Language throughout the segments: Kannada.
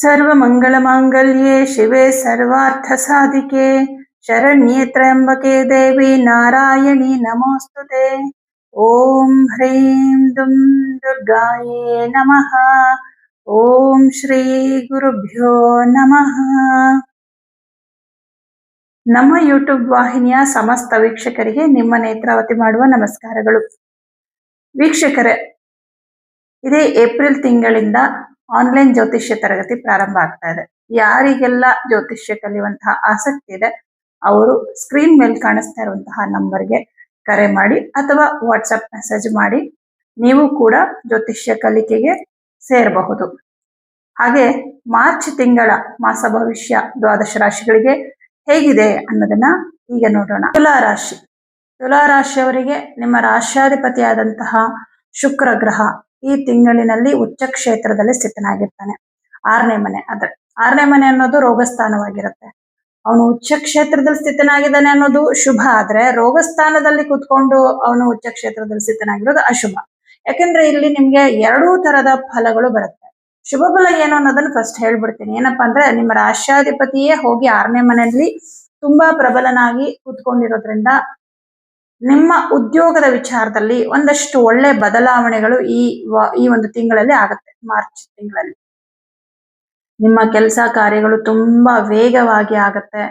ಸರ್ವ ಮಂಗಳ ಸರ್ವಮಂಗಳಮಾಂಗಲ್ಯೆ ಶಿವೆ ಸರ್ವಾರ್ಥಸಾಧಿಕೆ ಶರಣ್ಯೆ ತ್ರ್ಯಂಬಕೆ ದೇವಿ ನಾರಾಯಣಿ ನಮೋಸ್ತುತೆ. ಓಂ ಹ್ರೀಂ ದುಂ ದುರ್ಗಾಯೇ ನಮಃ. ಓಂ ಶ್ರೀ ಗುರುಭ್ಯೋ ನಮಃ. ನಮ್ಮ ಯೂಟ್ಯೂಬ್ ವಾಹಿನಿಯ ಸಮಸ್ತ ವೀಕ್ಷಕರಿಗೆ ನಿಮ್ಮ ನೇತ್ರಾವತಿ ಮಾಡುವ ನಮಸ್ಕಾರಗಳು. ವೀಕ್ಷಕರೇ, ಇದೇ ಏಪ್ರಿಲ್ ತಿಂಗಳಿಂದ ಆನ್ಲೈನ್ ಜ್ಯೋತಿಷ್ಯ ತರಗತಿ ಪ್ರಾರಂಭ ಆಗ್ತಾ ಇದೆ. ಯಾರಿಗೆಲ್ಲ ಜ್ಯೋತಿಷ್ಯ ಕಲಿಯುವಂತಹ ಆಸಕ್ತಿ ಇದೆ, ಅವರು ಸ್ಕ್ರೀನ್ ಮೇಲೆ ಕಾಣಿಸ್ತಾ ಇರುವಂತಹ ನಂಬರ್ಗೆ ಕರೆ ಮಾಡಿ ಅಥವಾ ವಾಟ್ಸಪ್ ಮೆಸೇಜ್ ಮಾಡಿ ನೀವು ಕೂಡ ಜ್ಯೋತಿಷ್ಯ ಕಲಿಕೆಗೆ ಸೇರಬಹುದು. ಹಾಗೆ ಮಾರ್ಚ್ ತಿಂಗಳ ಮಾಸ ಭವಿಷ್ಯ ದ್ವಾದಶ ರಾಶಿಗಳಿಗೆ ಹೇಗಿದೆ ಅನ್ನೋದನ್ನ ಈಗ ನೋಡೋಣ. ತುಲಾ ರಾಶಿ. ತುಲಾ ರಾಶಿಯವರಿಗೆ ನಿಮ್ಮ ರಾಶ್ಯಾಧಿಪತಿಯಾದಂತಹ ಶುಕ್ರ ಗ್ರಹ ಈ ತಿಂಗಳಿನಲ್ಲಿ ಉಚ್ಚ ಕ್ಷೇತ್ರದಲ್ಲಿ ಸ್ಥಿತನಾಗಿರ್ತಾನೆ. ಆರನೇ ಮನೆ ಅದ್ರ ಆರನೇ ಮನೆ ಅನ್ನೋದು ರೋಗಸ್ಥಾನವಾಗಿರುತ್ತೆ. ಅವನು ಉಚ್ಚ ಕ್ಷೇತ್ರದಲ್ಲಿ ಸ್ಥಿತನಾಗಿದ್ದಾನೆ ಅನ್ನೋದು ಶುಭ ಆದ್ರೆ ರೋಗಸ್ಥಾನದಲ್ಲಿ ಕುತ್ಕೊಂಡು ಅವನು ಉಚ್ಚ ಕ್ಷೇತ್ರದಲ್ಲಿ ಸ್ಥಿತನಾಗಿರೋದು ಅಶುಭ. ಯಾಕಂದ್ರೆ ಇಲ್ಲಿ ನಿಮ್ಗೆ ಎರಡೂ ತರದ ಫಲಗಳು ಬರುತ್ತೆ. ಶುಭ ಫಲ ಏನು ಅನ್ನೋದನ್ನ ಫಸ್ಟ್ ಹೇಳ್ಬಿಡ್ತೀನಿ. ಏನಪ್ಪಾ ಅಂದ್ರೆ ನಿಮ್ಮ ರಾಷ್ಟ್ರಾಧಿಪತಿಯೇ ಹೋಗಿ ಆರನೇ ಮನೆಯಲ್ಲಿ ತುಂಬಾ ಪ್ರಬಲನಾಗಿ ಕೂತ್ಕೊಂಡಿರೋದ್ರಿಂದ ನಿಮ್ಮ ಉದ್ಯೋಗದ ವಿಚಾರದಲ್ಲಿ ಒಂದಷ್ಟು ಒಳ್ಳೆ ಬದಲಾವಣೆಗಳು ಈ ಈ ಒಂದು ತಿಂಗಳಲ್ಲಿ ಆಗುತ್ತೆ, ಮಾರ್ಚ್ ತಿಂಗಳಲ್ಲಿ. ನಿಮ್ಮ ಕೆಲಸ ಕಾರ್ಯಗಳು ತುಂಬಾ ವೇಗವಾಗಿ ಆಗುತ್ತೆ.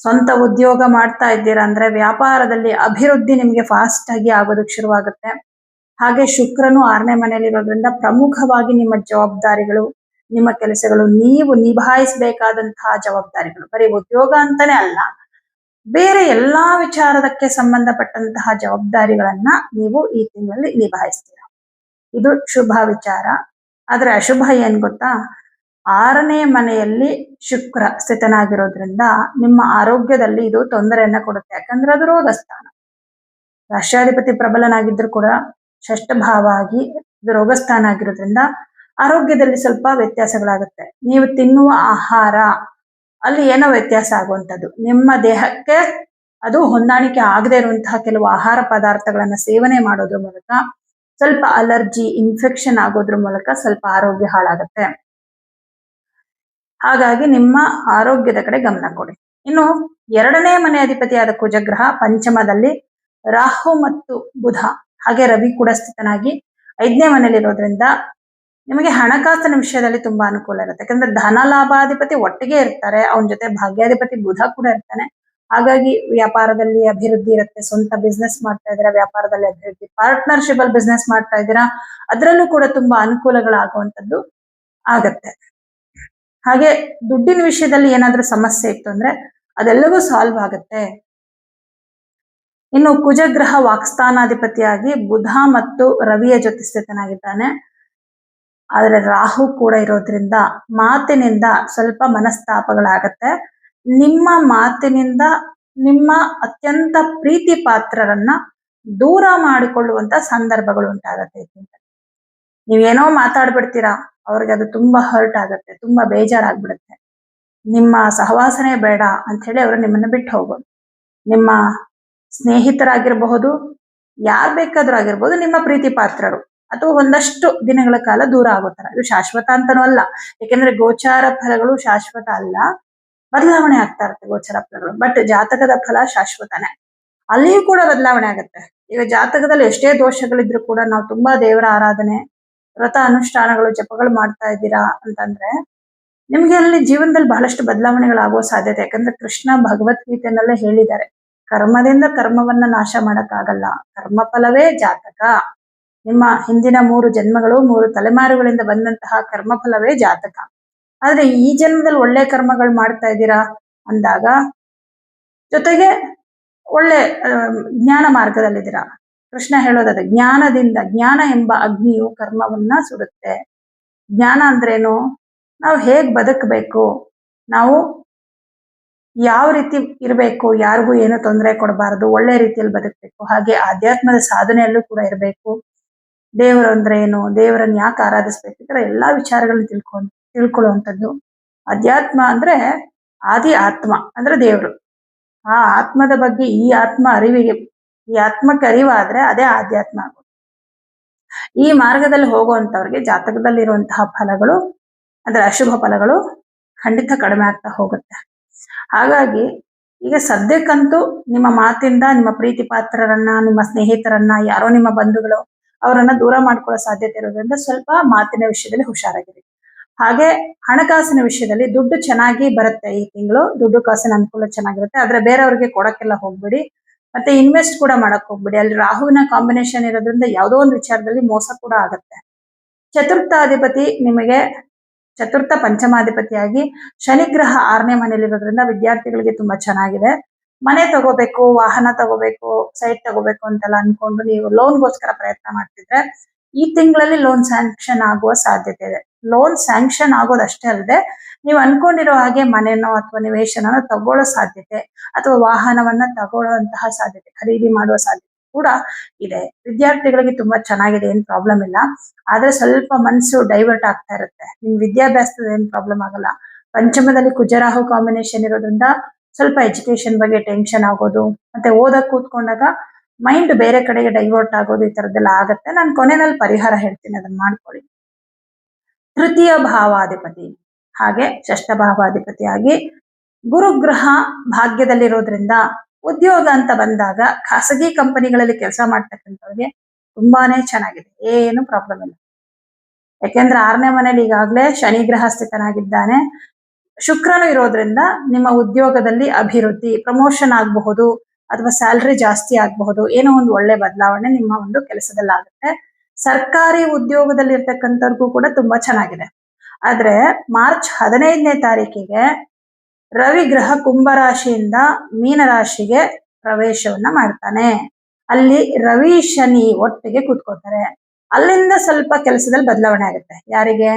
ಸ್ವಂತ ಉದ್ಯೋಗ ಮಾಡ್ತಾ ಇದ್ದೀರಾ ಅಂದ್ರೆ ವ್ಯಾಪಾರದಲ್ಲಿ ಅಭಿವೃದ್ಧಿ ನಿಮ್ಗೆ ಫಾಸ್ಟ್ ಆಗಿ ಆಗೋದಕ್ಕೆ ಶುರುವಾಗುತ್ತೆ. ಹಾಗೆ ಶುಕ್ರನು ಆರನೇ ಮನೆಯಲ್ಲಿ ಇರೋದ್ರಿಂದ ಪ್ರಮುಖವಾಗಿ ನಿಮ್ಮ ಜವಾಬ್ದಾರಿಗಳು, ನಿಮ್ಮ ಕೆಲಸಗಳು ನೀವು ನಿಭಾಯಿಸಬೇಕಾದಂತಹ ಜವಾಬ್ದಾರಿಗಳು. ಬರೀ ಉದ್ಯೋಗ ಅಂತಾನೆ ಅಲ್ಲ ಬೇರೆ ಎಲ್ಲಾ ವಿಚಾರದಕ್ಕೆ ಸಂಬಂಧಪಟ್ಟಂತಹ ಜವಾಬ್ದಾರಿಗಳನ್ನ ನೀವು ಈ ತಿಂಗಳಲ್ಲಿ ನಿಭಾಯಿಸ್ತೀರ. ಇದು ಶುಭ ವಿಚಾರ. ಆದ್ರೆ ಅಶುಭ ಏನ್ ಗೊತ್ತಾ? ಆರನೇ ಮನೆಯಲ್ಲಿ ಶುಕ್ರ ಸ್ಥಿತನಾಗಿರೋದ್ರಿಂದ ನಿಮ್ಮ ಆರೋಗ್ಯದಲ್ಲಿ ಇದು ತೊಂದರೆಯನ್ನ ಕೊಡುತ್ತೆ. ಯಾಕಂದ್ರೆ ಅದು ರೋಗ ಸ್ಥಾನ ರಾಷ್ಟ್ರಾಧಿಪತಿ ಪ್ರಬಲನಾಗಿದ್ರು ಕೂಡ ಷಷ್ಠ ಭಾವ ಆಗಿ ಇದು ರೋಗಸ್ಥಾನ ಆಗಿರೋದ್ರಿಂದ ಆರೋಗ್ಯದಲ್ಲಿ ಸ್ವಲ್ಪ ವ್ಯತ್ಯಾಸಗಳಾಗುತ್ತೆ. ನೀವು ತಿನ್ನುವ ಆಹಾರ ಅಲ್ಲಿ ಏನೋ ವ್ಯತ್ಯಾಸ ಆಗುವಂಥದ್ದು. ನಿಮ್ಮ ದೇಹಕ್ಕೆ ಅದು ಹೊಂದಾಣಿಕೆ ಆಗದೆ ಇರುವಂತಹ ಕೆಲವು ಆಹಾರ ಪದಾರ್ಥಗಳನ್ನ ಸೇವನೆ ಮಾಡೋದ್ರ ಮೂಲಕ, ಸ್ವಲ್ಪ ಅಲರ್ಜಿ, ಇನ್ಫೆಕ್ಷನ್ ಆಗೋದ್ರ ಮೂಲಕ ಸ್ವಲ್ಪ ಆರೋಗ್ಯ ಹಾಳಾಗುತ್ತೆ. ಹಾಗಾಗಿ ನಿಮ್ಮ ಆರೋಗ್ಯದ ಕಡೆ ಗಮನ ಕೊಡಿ. ಇನ್ನು ಎರಡನೇ ಮನೆ ಅಧಿಪತಿಯಾದ ಕುಜಗ್ರಹ ಪಂಚಮದಲ್ಲಿ ರಾಹು ಮತ್ತು ಬುಧ, ಹಾಗೆ ರವಿ ಕೂಡ ಸ್ಥಿತನಾಗಿ ಐದನೇ ಮನೆಯಲ್ಲಿರೋದ್ರಿಂದ ನಿಮಗೆ ಹಣಕಾಸಿನ ವಿಷಯದಲ್ಲಿ ತುಂಬಾ ಅನುಕೂಲ ಇರುತ್ತೆ. ಯಾಕಂದ್ರೆ ಧನ ಲಾಭಾಧಿಪತಿ ಒಟ್ಟಿಗೆ ಇರ್ತಾರೆ, ಅವನ ಜೊತೆ ಭಾಗ್ಯಾಧಿಪತಿ ಬುಧ ಕೂಡ ಇರ್ತಾನೆ. ಹಾಗಾಗಿ ವ್ಯಾಪಾರದಲ್ಲಿ ಅಭಿವೃದ್ಧಿ ಇರುತ್ತೆ, ಸ್ವಂತ ಬಿಸ್ನೆಸ್ ಮಾಡ್ತಾ ಇದ್ದೀರಾ, ವ್ಯಾಪಾರದಲ್ಲಿ ಅಭಿವೃದ್ಧಿ ಪಾರ್ಟ್ನರ್ಶಿಪ್ ಅಲ್ಲಿ ಬಿಸ್ನೆಸ್ ಮಾಡ್ತಾ ಇದ್ದೀರಾ, ಅದರಲ್ಲೂ ಕೂಡ ತುಂಬಾ ಅನುಕೂಲಗಳಾಗುವಂತದ್ದು ಆಗತ್ತೆ. ಹಾಗೆ ದುಡ್ಡಿನ ವಿಷಯದಲ್ಲಿ ಏನಾದ್ರೂ ಸಮಸ್ಯೆ ಇತ್ತು ಅಂದ್ರೆ ಅದೆಲ್ಲವೂ ಸಾಲ್ವ್ ಆಗುತ್ತೆ. ಇನ್ನು ಕುಜಗ್ರಹ ವಾಕ್ಸ್ಥಾನಾಧಿಪತಿಯಾಗಿ ಬುಧ ಮತ್ತು ರವಿಯ ಜೊತೆ ಸ್ಥಿತನಾಗಿದ್ದಾನೆ. ಆದ್ರೆ ರಾಹು ಕೂಡ ಇರೋದ್ರಿಂದ ಮಾತಿನಿಂದ ಸ್ವಲ್ಪ ಮನಸ್ತಾಪಗಳಾಗತ್ತೆ. ನಿಮ್ಮ ಮಾತಿನಿಂದ ನಿಮ್ಮ ಅತ್ಯಂತ ಪ್ರೀತಿ ಪಾತ್ರರನ್ನ ದೂರ ಮಾಡಿಕೊಳ್ಳುವಂತ ಸಂದರ್ಭಗಳು ಉಂಟಾಗತ್ತೆ. ನೀವೇನೋ ಮಾತಾಡ್ಬಿಡ್ತೀರಾ, ಅವ್ರಿಗೆ ಅದು ತುಂಬಾ ಹರ್ಟ್ ಆಗುತ್ತೆ, ತುಂಬಾ ಬೇಜಾರಾಗ್ಬಿಡುತ್ತೆ. ನಿಮ್ಮ ಸಹವಾಸನೆ ಬೇಡ ಅಂತ ಹೇಳಿ ಅವರು ನಿಮ್ಮನ್ನ ಬಿಟ್ಟು ಹೋಗೋದು. ನಿಮ್ಮ ಸ್ನೇಹಿತರಾಗಿರಬಹುದು, ಯಾರ್ ಬೇಕಾದ್ರೂ ಆಗಿರ್ಬೋದು, ನಿಮ್ಮ ಪ್ರೀತಿ ಪಾತ್ರರು. ಅಥವಾ ಒಂದಷ್ಟು ದಿನಗಳ ಕಾಲ ದೂರ ಆಗೋತರ ಇದು ಶಾಶ್ವತ ಅಂತನೂ ಅಲ್ಲ. ಯಾಕೆಂದ್ರೆ ಗೋಚಾರ ಫಲಗಳು ಶಾಶ್ವತ ಅಲ್ಲ. ಬದಲಾವಣೆ ಆಗ್ತಾ ಇರುತ್ತೆ ಗೋಚಾರ ಫಲಗಳು. ಬಟ್ ಜಾತಕದ ಫಲ ಶಾಶ್ವತನೇ. ಅಲ್ಲಿಯೂ ಕೂಡ ಬದಲಾವಣೆ ಆಗುತ್ತೆ. ಈಗ ಜಾತಕದಲ್ಲಿ ಎಷ್ಟೇ ದೋಷಗಳಿದ್ರು ಕೂಡ ನಾವು ತುಂಬಾ ದೇವರ ಆರಾಧನೆ, ವ್ರತ ಅನುಷ್ಠಾನಗಳು, ಜಪಗಳು ಮಾಡ್ತಾ ಇದ್ದೀರಾ ಅಂತಂದ್ರೆ ನಿಮ್ಗೆ ಅಲ್ಲಿ ಜೀವನದಲ್ಲಿ ಬಹಳಷ್ಟು ಬದಲಾವಣೆಗಳಾಗುವ ಸಾಧ್ಯತೆ. ಯಾಕಂದ್ರೆ ಕೃಷ್ಣ ಭಗವದ್ಗೀತೆನಲ್ಲೇ ಹೇಳಿದ್ದಾರೆ, ಕರ್ಮದಿಂದ ಕರ್ಮವನ್ನ ನಾಶ ಮಾಡಕ್ಕಾಗಲ್ಲ. ಕರ್ಮ ಫಲವೇ ಜಾತಕ. ನಿಮ್ಮ ಹಿಂದಿನ ಮೂರು ಜನ್ಮಗಳು, ಮೂರು ತಲೆಮಾರುಗಳಿಂದ ಬಂದಂತಹ ಕರ್ಮಫಲವೇ ಜಾತಕ. ಆದ್ರೆ ಈ ಜನ್ಮದಲ್ಲಿ ಒಳ್ಳೆ ಕರ್ಮಗಳು ಮಾಡ್ತಾ ಇದ್ದೀರಾ? ಅಂದಾಗ, ಜೊತೆಗೆ ಒಳ್ಳೆ ಜ್ಞಾನ ಮಾರ್ಗದಲ್ಲಿದ್ದೀರಾ. ಕೃಷ್ಣ ಹೇಳೋದದು ಜ್ಞಾನದಿಂದ ಜ್ಞಾನ ಎಂಬ ಅಗ್ನಿಯು ಕರ್ಮವನ್ನ ಸುಡುತ್ತೆ. ಜ್ಞಾನ ಅಂದ್ರೇನು? ನಾವು ಹೇಗ್ ಬದುಕಬೇಕು? ನಾವು ಯಾವ ರೀತಿ ಇರಬೇಕು? ಯಾರಿಗೂ ಏನು ತೊಂದರೆ ಕೊಡಬಾರದು? ಒಳ್ಳೆ ರೀತಿಯಲ್ಲಿ ಬದುಕಬೇಕು. ಹಾಗೆ ಆಧ್ಯಾತ್ಮದ ಸಾಧನೆಯಲ್ಲೂ ಕೂಡ ಇರಬೇಕು. ದೇವರು ಅಂದ್ರೆ ಏನು? ದೇವರನ್ನ ಯಾಕೆ ಆರಾಧಿಸ್ಬೇಕು ಈ ತರ ಎಲ್ಲಾ ವಿಚಾರಗಳನ್ನ ತಿಳ್ಕೊ ತಿಳ್ಕೊಳ್ಳುವಂಥದ್ದು. ಅಧ್ಯಾತ್ಮ ಅಂದ್ರೆ ಆದಿ ಆತ್ಮ ಅಂದ್ರೆ ದೇವರು. ಆ ಆತ್ಮದ ಬಗ್ಗೆ ಈ ಆತ್ಮ ಅರಿವಿಗೆ, ಈ ಆತ್ಮಕ್ಕೆ ಅರಿವಾದ್ರೆ ಅದೇ ಆಧ್ಯಾತ್ಮ ಆಗುತ್ತೆ ಈ ಮಾರ್ಗದಲ್ಲಿ ಹೋಗುವಂತವ್ರಿಗೆ ಜಾತಕದಲ್ಲಿರುವಂತಹ ಫಲಗಳು ಅಂದ್ರೆ ಅಶುಭ ಫಲಗಳು ಖಂಡಿತ ಕಡಿಮೆ ಆಗ್ತಾ ಹೋಗುತ್ತೆ. ಹಾಗಾಗಿ ಈಗ ಸದ್ಯಕ್ಕಂತೂ ನಿಮ್ಮ ಮಾತಿಂದ ನಿಮ್ಮ ಪ್ರೀತಿ ಪಾತ್ರರನ್ನ, ನಿಮ್ಮ ಸ್ನೇಹಿತರನ್ನ, ಯಾರೋ ನಿಮ್ಮ ಬಂಧುಗಳು ಅವರನ್ನ ದೂರ ಮಾಡ್ಕೊಳ್ಳೋ ಸಾಧ್ಯತೆ ಇರೋದ್ರಿಂದ ಸ್ವಲ್ಪ ಮಾತಿನ ವಿಷಯದಲ್ಲಿ ಹುಷಾರಾಗಿರಿ. ಹಾಗೆ ಹಣಕಾಸಿನ ವಿಷಯದಲ್ಲಿ ದುಡ್ಡು ಚೆನ್ನಾಗಿ ಬರುತ್ತೆ ಈ ತಿಂಗಳು, ದುಡ್ಡು ಕಾಸಿನ ಅನುಕೂಲ ಚೆನ್ನಾಗಿರುತ್ತೆ. ಆದ್ರೆ ಬೇರೆಯವ್ರಿಗೆ ಕೊಡಕ್ಕೆಲ್ಲ ಹೋಗ್ಬೇಡಿ. ಮತ್ತೆ ಇನ್ವೆಸ್ಟ್ ಕೂಡ ಮಾಡಕ್ ಹೋಗ್ಬೇಡಿ. ಅಲ್ಲಿ ರಾಹುವಿನ ಕಾಂಬಿನೇಷನ್ ಇರೋದ್ರಿಂದ ಯಾವುದೋ ಒಂದು ವಿಚಾರದಲ್ಲಿ ಮೋಸ ಕೂಡ ಆಗುತ್ತೆ. ಚತುರ್ಥಾಧಿಪತಿ ನಿಮಗೆ, ಚತುರ್ಥ ಪಂಚಮಾಧಿಪತಿಯಾಗಿ ಶನಿಗ್ರಹ ಆರನೇ ಮನೆಯಲ್ಲಿರೋದ್ರಿಂದ ವಿದ್ಯಾರ್ಥಿಗಳಿಗೆ ತುಂಬಾ ಚೆನ್ನಾಗಿದೆ. ಮನೆ ತಗೋಬೇಕು, ವಾಹನ ತಗೋಬೇಕು ಸೈಟ್ ತಗೋಬೇಕು ಅಂತೆಲ್ಲ ಅನ್ಕೊಂಡು ನೀವು ಲೋನ್ಗೋಸ್ಕರ ಪ್ರಯತ್ನ ಮಾಡ್ತಿದ್ರೆ ಈ ತಿಂಗಳಲ್ಲಿ ಲೋನ್ ಸ್ಯಾಂಕ್ಷನ್ ಆಗುವ ಸಾಧ್ಯತೆ ಇದೆ. ಲೋನ್ ಸ್ಯಾಂಕ್ಷನ್ ಆಗೋದಷ್ಟೇ ಅಲ್ಲದೆ ನೀವು ಅನ್ಕೊಂಡಿರೋ ಹಾಗೆ ಮನೆನೋ ಅಥವಾ ನಿವೇಶನನೋ ತಗೊಳ್ಳೋ ಸಾಧ್ಯತೆ ಅಥವಾ ವಾಹನವನ್ನ ತಗೊಳ್ಳುವಂತಹ ಸಾಧ್ಯತೆ, ಖರೀದಿ ಮಾಡುವ ಸಾಧ್ಯತೆ ಕೂಡ ಇದೆ. ವಿದ್ಯಾರ್ಥಿಗಳಿಗೆ ತುಂಬಾ ಚೆನ್ನಾಗಿದೆ, ಏನ್ ಪ್ರಾಬ್ಲಮ್ ಇಲ್ಲ. ಆದ್ರೆ ಸ್ವಲ್ಪ ಮನಸ್ಸು ಡೈವರ್ಟ್ ಆಗ್ತಾ ಇರುತ್ತೆ. ನಿಮ್ ವಿದ್ಯಾಭ್ಯಾಸದ ಏನ್ ಪ್ರಾಬ್ಲಮ್ ಆಗಲ್ಲ. ಪಂಚಮದಲ್ಲಿ ಕುಜರಾಹು ಕಾಂಬಿನೇಷನ್ ಇರೋದ್ರಿಂದ ಸ್ವಲ್ಪ ಎಜುಕೇಶನ್ ಬಗ್ಗೆ ಟೆನ್ಷನ್ ಆಗೋದು, ಮತ್ತೆ ಓದಕ್ ಕೂತ್ಕೊಂಡಾಗ ಮೈಂಡ್ ಬೇರೆ ಕಡೆಗೆ ಡೈವರ್ಟ್ ಆಗೋದು ಈ ತರದ್ದೆಲ್ಲ ಆಗತ್ತೆ. ನಾನು ಕೊನೆಯಲ್ಲಿ ಪರಿಹಾರ ಹೇಳ್ತೀನಿ, ಅದನ್ನ ಮಾಡ್ಕೊಳ್ಳಿ. ತೃತೀಯ ಭಾವಾಧಿಪತಿ. ಹಾಗೆ ಷಷ್ಠ ಭಾವಾಧಿಪತಿಯಾಗಿ ಗುರುಗ್ರಹ ಭಾಗ್ಯದಲ್ಲಿರೋದ್ರಿಂದ ಉದ್ಯೋಗ ಅಂತ ಬಂದಾಗ ಖಾಸಗಿ ಕಂಪನಿಗಳಲ್ಲಿ ಕೆಲಸ ಮಾಡ್ತಕ್ಕಂಥವ್ರಿಗೆ ತುಂಬಾನೇ ಚೆನ್ನಾಗಿದೆ. ಏನು ಪ್ರಾಬ್ಲಮ್ ಇಲ್ಲ. ಯಾಕೆಂದ್ರೆ ಆರನೇ ಮನೇಲಿ ಈಗಾಗಲೇ ಶನಿ ಗ್ರಹ ಸ್ಥಿತನಾಗಿದ್ದಾನೆ ಶುಕ್ರನು ಇರೋದ್ರಿಂದ ನಿಮ್ಮ ಉದ್ಯೋಗದಲ್ಲಿ ಅಭಿವೃದ್ಧಿ ಪ್ರಮೋಷನ್ ಆಗಬಹುದು ಅಥವಾ ಸ್ಯಾಲ್ರಿ ಜಾಸ್ತಿ ಆಗಬಹುದು, ಏನೋ ಒಂದು ಒಳ್ಳೆ ಬದಲಾವಣೆ ನಿಮ್ಮ ಒಂದು ಕೆಲಸದಲ್ಲಾಗುತ್ತೆ. ಸರ್ಕಾರಿ ಉದ್ಯೋಗದಲ್ಲಿ ಇರ್ತಕ್ಕಂಥವ್ರಿಗೂ ಕೂಡ ತುಂಬಾ ಚೆನ್ನಾಗಿದೆ. ಆದ್ರೆ ಮಾರ್ಚ್ ಹದಿನೈದನೇ ತಾರೀಕಿಗೆ ರವಿ ಗ್ರಹ ಕುಂಭರಾಶಿಯಿಂದ ಮೀನರಾಶಿಗೆ ಪ್ರವೇಶವನ್ನ ಮಾಡ್ತಾನೆ. ಅಲ್ಲಿ ರವಿ ಶನಿ ಒಟ್ಟಿಗೆ ಕೂತ್ಕೋತಾರೆ ಅಲ್ಲಿಂದ ಸ್ವಲ್ಪ ಕೆಲಸದಲ್ಲಿ ಬದಲಾವಣೆ ಆಗುತ್ತೆ. ಯಾರಿಗೆ?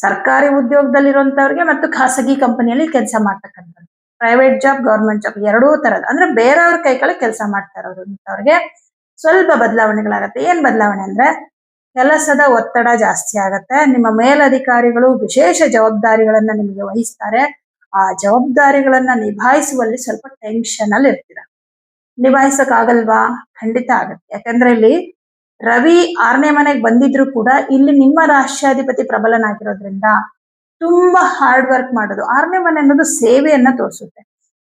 ಸರ್ಕಾರಿ ಉದ್ಯೋಗದಲ್ಲಿರುವಂತವ್ರಿಗೆ ಮತ್ತು ಖಾಸಗಿ ಕಂಪನಿಯಲ್ಲಿ ಕೆಲಸ ಮಾಡ್ತಕ್ಕಂಥದ್ದು ಪ್ರೈವೇಟ್ ಜಾಬ್ ಗೌರ್ಮೆಂಟ್ ಜಾಬ್ ಎರಡೂ ತರದ ಅಂದ್ರೆ ಬೇರೆಯವ್ರ ಕೈ ಕೆಳಗೆ ಕೆಲಸ ಮಾಡ್ತಾ ಇರೋದ್ರಿಗೆ ಸ್ವಲ್ಪ ಬದಲಾವಣೆಗಳಾಗತ್ತೆ. ಏನ್ ಬದಲಾವಣೆ ಅಂದ್ರೆ ಕೆಲಸದ ಒತ್ತಡ ಜಾಸ್ತಿ ಆಗತ್ತೆ. ನಿಮ್ಮ ಮೇಲಧಿಕಾರಿಗಳು ವಿಶೇಷ ಜವಾಬ್ದಾರಿಗಳನ್ನ ನಿಮಗೆ ವಹಿಸ್ತಾರೆ. ಆ ಜವಾಬ್ದಾರಿಗಳನ್ನ ನಿಭಾಯಿಸುವಲ್ಲಿ ಸ್ವಲ್ಪ ಟೆನ್ಷನ್ ಅಲ್ಲಿ ಇರ್ತೀರ ನಿಭಾಯಿಸಕ್ ಆಗಲ್ವಾ ಖಂಡಿತ ಆಗತ್ತೆ. ಯಾಕಂದ್ರೆ ಇಲ್ಲಿ ರವಿ ಆರನೇ ಮನೆಗೆ ಬಂದಿದ್ರು ಕೂಡ ಇಲ್ಲಿ ನಿಮ್ಮ ರಾಷ್ಟ್ರಾಧಿಪತಿ ಪ್ರಬಲನಾಗಿರೋದ್ರಿಂದ ತುಂಬಾ ಹಾರ್ಡ್ ವರ್ಕ್ ಮಾಡೋದು. ಆರನೇ ಮನೆ ಅನ್ನೋದು ಸೇವೆಯನ್ನ ತೋರಿಸುತ್ತೆ.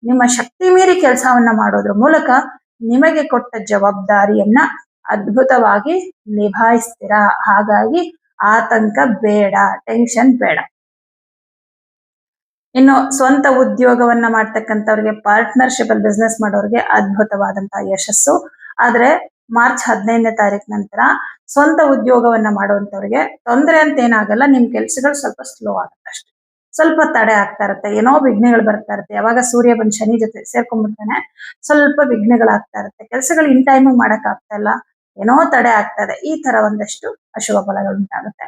ನಿಮ್ಮ ಶಕ್ತಿ ಮೀರಿ ಕೆಲಸವನ್ನ ಮಾಡೋದ್ರ ಮೂಲಕ ನಿಮಗೆ ಕೊಟ್ಟ ಜವಾಬ್ದಾರಿಯನ್ನ ಅದ್ಭುತವಾಗಿ ನಿಭಾಯಿಸ್ತೀರಾ? ಹಾಗಾಗಿ ಆತಂಕ ಬೇಡ ಟೆನ್ಷನ್ ಬೇಡ. ಇನ್ನು ಸ್ವಂತ ಉದ್ಯೋಗವನ್ನ ಮಾಡ್ತಕ್ಕಂಥವ್ರಿಗೆ ಪಾರ್ಟ್ನರ್ಶಿಪ್ ಅಲ್ಲಿ ಬಿಸ್ನೆಸ್ ಮಾಡೋರಿಗೆ ಅದ್ಭುತವಾದಂತಹ ಯಶಸ್ಸು. ಆದ್ರೆ ಮಾರ್ಚ್ ಹದಿನೈದನೇ ತಾರೀಕು ನಂತರ ಸ್ವಂತ ಉದ್ಯೋಗವನ್ನ ಮಾಡುವಂತವ್ರಿಗೆ ತೊಂದರೆ ಅಂತ ಏನಾಗಲ್ಲ, ನಿಮ್ ಕೆಲ್ಸಗಳು ಸ್ವಲ್ಪ ಸ್ಲೋ ಆಗುತ್ತೆ ಅಷ್ಟೇ. ಸ್ವಲ್ಪ ತಡೆ ಆಗ್ತಾ ಇರುತ್ತೆ, ಏನೋ ವಿಘ್ನಗಳು ಬರ್ತಾ ಇರುತ್ತೆ. ಯಾವಾಗ ಸೂರ್ಯ ಬಂದ್ ಶನಿ ಜೊತೆ ಸೇರ್ಕೊಂಡ್ಬಿಡ್ತಾನೆ, ಸ್ವಲ್ಪ ವಿಘ್ನಗಳಾಗ್ತಾ ಇರುತ್ತೆ. ಕೆಲಸಗಳು ಇನ್ ಟೈಮ್ ಮಾಡಕ್ ಆಗ್ತಾ ಇಲ್ಲ, ಏನೋ ತಡೆ ಆಗ್ತಾ ಇದೆ. ಈ ತರ ಒಂದಷ್ಟು ಅಶುಭ ಫಲಗಳು ಉಂಟಾಗುತ್ತೆ.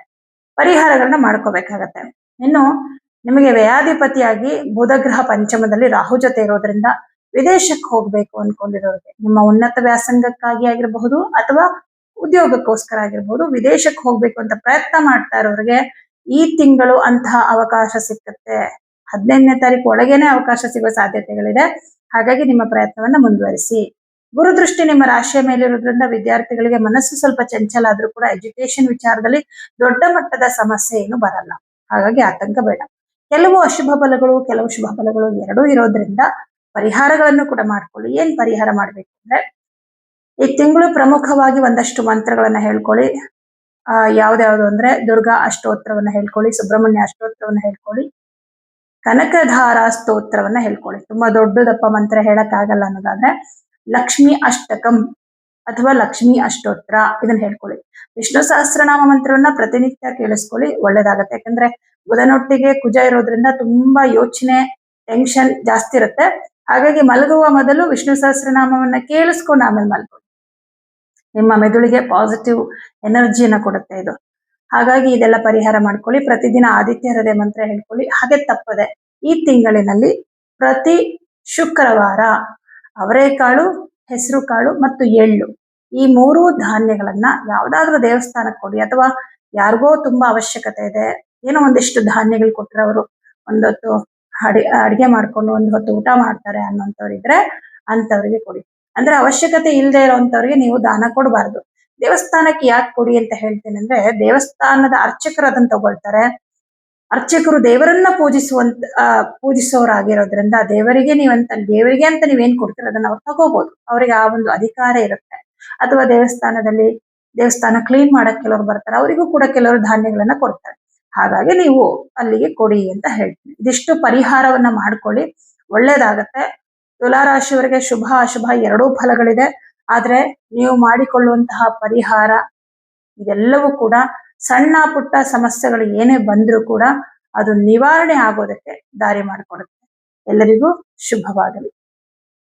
ಪರಿಹಾರಗಳನ್ನ ಮಾಡ್ಕೋಬೇಕಾಗತ್ತೆ. ಇನ್ನು ನಿಮಗೆ ವ್ಯಾಧಿಪತಿಯಾಗಿ ಬುಧಗ್ರಹ ಪಂಚಮದಲ್ಲಿ ರಾಹು ಜೊತೆ ಇರೋದ್ರಿಂದ ವಿದೇಶಕ್ಕೆ ಹೋಗ್ಬೇಕು ಅನ್ಕೊಂಡಿರೋರಿಗೆ. ನಿಮ್ಮ ಉನ್ನತ ವ್ಯಾಸಂಗಕ್ಕಾಗಿ ಆಗಿರಬಹುದು ಅಥವಾ ಉದ್ಯೋಗಕ್ಕೋಸ್ಕರ ಆಗಿರ್ಬೋದು ವಿದೇಶಕ್ಕೆ ಹೋಗ್ಬೇಕು ಅಂತ ಪ್ರಯತ್ನ ಮಾಡ್ತಾ ಇರೋರಿಗೆ ಈ ತಿಂಗಳು ಅಂತಹ ಅವಕಾಶ ಸಿಕ್ಕತ್ತೆ. ಹದಿನೈದನೇ ತಾರೀಕು ಒಳಗೇನೆ ಅವಕಾಶ ಸಿಗುವ ಸಾಧ್ಯತೆಗಳಿದೆ. ಹಾಗಾಗಿ ನಿಮ್ಮ ಪ್ರಯತ್ನವನ್ನ ಮುಂದುವರಿಸಿ. ಗುರುದೃಷ್ಟಿ ನಿಮ್ಮ ರಾಶಿಯ ಮೇಲಿರೋದ್ರಿಂದ ವಿದ್ಯಾರ್ಥಿಗಳಿಗೆ ಮನಸ್ಸು ಸ್ವಲ್ಪ ಚಂಚಲ ಆದ್ರೂ ಕೂಡ ಎಜುಕೇಶನ್ ವಿಚಾರದಲ್ಲಿ ದೊಡ್ಡ ಮಟ್ಟದ ಸಮಸ್ಯೆ ಏನು ಬರಲ್ಲ. ಹಾಗಾಗಿ ಆತಂಕ ಬೇಡ. ಕೆಲವು ಅಶುಭ ಫಲಗಳು, ಕೆಲವು ಶುಭ ಫಲಗಳು ಎರಡೂ ಇರೋದ್ರಿಂದ ಪರಿಹಾರಗಳನ್ನು ಕೂಡ ಮಾಡ್ಕೊಳ್ಳಿ. ಏನ್ ಪರಿಹಾರ ಮಾಡ್ಬೇಕು ಅಂದ್ರೆ, ಈ ತಿಂಗಳು ಪ್ರಮುಖವಾಗಿ ಒಂದಷ್ಟು ಮಂತ್ರಗಳನ್ನ ಹೇಳ್ಕೊಳ್ಳಿ. ಆ, ಯಾವ್ದ್ಯಾವ್ದು ಅಂದ್ರೆ, ದುರ್ಗಾ ಅಷ್ಟೋತ್ರವನ್ನ ಹೇಳ್ಕೊಳ್ಳಿ, ಸುಬ್ರಹ್ಮಣ್ಯ ಅಷ್ಟೋತ್ರವನ್ನ ಹೇಳ್ಕೊಳ್ಳಿ, ಕನಕಧಾರ ಸ್ತೋತ್ರವನ್ನ ಹೇಳ್ಕೊಳ್ಳಿ. ತುಂಬಾ ದೊಡ್ಡದಪ್ಪ ಮಂತ್ರ ಹೇಳಕ್ ಆಗಲ್ಲ ಅನ್ನೋದಾದ್ರೆ, ಲಕ್ಷ್ಮಿ ಅಷ್ಟಕಂ ಅಥವಾ ಲಕ್ಷ್ಮಿ ಅಷ್ಟೋತ್ರ ಇದನ್ನ ಹೇಳ್ಕೊಳ್ಳಿ. ವಿಷ್ಣು ಸಹಸ್ರನಾಮ ಮಂತ್ರವನ್ನ ಪ್ರತಿನಿತ್ಯ ಕೇಳಿಸ್ಕೊಳ್ಳಿ, ಒಳ್ಳೇದಾಗತ್ತೆ. ಯಾಕಂದ್ರೆ, ಬುಧನೊಟ್ಟಿಗೆ ಕುಜ ಇರೋದ್ರಿಂದ ತುಂಬಾ ಯೋಚನೆ ಟೆನ್ಷನ್ ಜಾಸ್ತಿ ಇರುತ್ತೆ. ಹಾಗಾಗಿ ಮಲಗುವ ಮೊದಲು ವಿಷ್ಣು ಸಹಸ್ರನಾಮವನ್ನು ಕೇಳಿಸ್ಕೊಂಡು ಆಮೇಲೆ ಮಲ್ಕೊಳ್ಳಿ ನಿಮ್ಮ ಮೆದುಳಿಗೆ ಪಾಸಿಟಿವ್ ಎನರ್ಜಿಯನ್ನು ಕೊಡುತ್ತೆ ಇದು. ಹಾಗಾಗಿ ಇದೆಲ್ಲ ಪರಿಹಾರ ಮಾಡ್ಕೊಳ್ಳಿ. ಪ್ರತಿದಿನ ಆದಿತ್ಯ ಹೃದಯ ಮಂತ್ರ ಹೇಳ್ಕೊಳ್ಳಿ. ಹಾಗೆ ತಪ್ಪದೆ ಈ ತಿಂಗಳಿನಲ್ಲಿ ಪ್ರತಿ ಶುಕ್ರವಾರ ಅವರೆಕಾಳು ಹೆಸರು ಕಾಳು ಮತ್ತು ಎಳ್ಳು ಈ ಮೂರೂ ಧಾನ್ಯಗಳನ್ನ ಯಾವ್ದಾದ್ರೂ ದೇವಸ್ಥಾನಕ್ಕೆ ಕೊಡಿ ಅಥವಾ ಯಾರಿಗೋ ತುಂಬಾ ಅವಶ್ಯಕತೆ ಇದೆ. ಏನೋ ಒಂದಿಷ್ಟು ಧಾನ್ಯಗಳು ಕೊಟ್ರೆ ಅವರು ಒಂದೊತ್ತು ಅಡಿ, ಅಡಿಗೆ ಮಾಡ್ಕೊಂಡು ಒಂದು ಹೊತ್ತು ಊಟ ಮಾಡ್ತಾರೆ ಅನ್ನೋಂಥವ್ರು ಇದ್ರೆ ಅಂತವ್ರಿಗೆ ಕೊಡಿ. ಅಂದ್ರೆ ಅವಶ್ಯಕತೆ ಇಲ್ಲದೆ ಇರೋಂಥವ್ರಿಗೆ ನೀವು ದಾನ ಕೊಡಬಾರ್ದು. ದೇವಸ್ಥಾನಕ್ಕೆ ಯಾಕೆ ಕೊಡಿ ಅಂತ ಹೇಳ್ತೀನಿ ಅಂದ್ರೆ ದೇವಸ್ಥಾನದ ಅರ್ಚಕರು ಅದನ್ನ ತಗೊಳ್ತಾರೆ. ಅರ್ಚಕರು ದೇವರನ್ನ ಪೂಜಿಸುವಂತ ಪೂಜಿಸೋರಾಗಿರೋದ್ರಿಂದ ದೇವರಿಗೆ ನೀವಂತ ದೇವರಿಗೆ ಅಂತ ನೀವೇನ್ ಕೊಡ್ತೀರ ಅದನ್ನ ಅವ್ರು ತಗೋಬಹುದು ಅವರಿಗೆ ಆ ಒಂದು ಅಧಿಕಾರ ಇರುತ್ತೆ. ಅಥವಾ ದೇವಸ್ಥಾನದಲ್ಲಿ ದೇವಸ್ಥಾನ ಕ್ಲೀನ್ ಮಾಡಕ್ ಕೆಲವರು ಬರ್ತಾರೆ, ಅವರಿಗೂ ಕೂಡ ಕೆಲವರು ಧಾನ್ಯಗಳನ್ನ ಕೊಡ್ತಾರೆ. ಹಾಗಾಗಿ ನೀವು ಅಲ್ಲಿಗೆ ಕೊಡಿ ಅಂತ ಹೇಳ್ತೀನಿ. ಇದಿಷ್ಟು ಪರಿಹಾರವನ್ನ ಮಾಡ್ಕೊಳ್ಳಿ. ಒಳ್ಳೇದಾಗತ್ತೆ. ತುಲಾರಾಶಿಯವರಿಗೆ ಶುಭ ಅಶುಭ ಎರಡೂ ಫಲಗಳಿದೆ. ಆದ್ರೆ ನೀವು ಮಾಡಿಕೊಳ್ಳುವಂತಹ ಪರಿಹಾರ ಇದೆಲ್ಲವೂ ಕೂಡ ಸಣ್ಣ ಪುಟ್ಟ ಸಮಸ್ಯೆಗಳು ಏನೇ ಬಂದ್ರೂ ಕೂಡ ಅದು ನಿವಾರಣೆ ಆಗೋದಕ್ಕೆ ದಾರಿ ಮಾಡಿಕೊಡುತ್ತೆ. ಎಲ್ಲರಿಗೂ ಶುಭವಾಗಲಿ.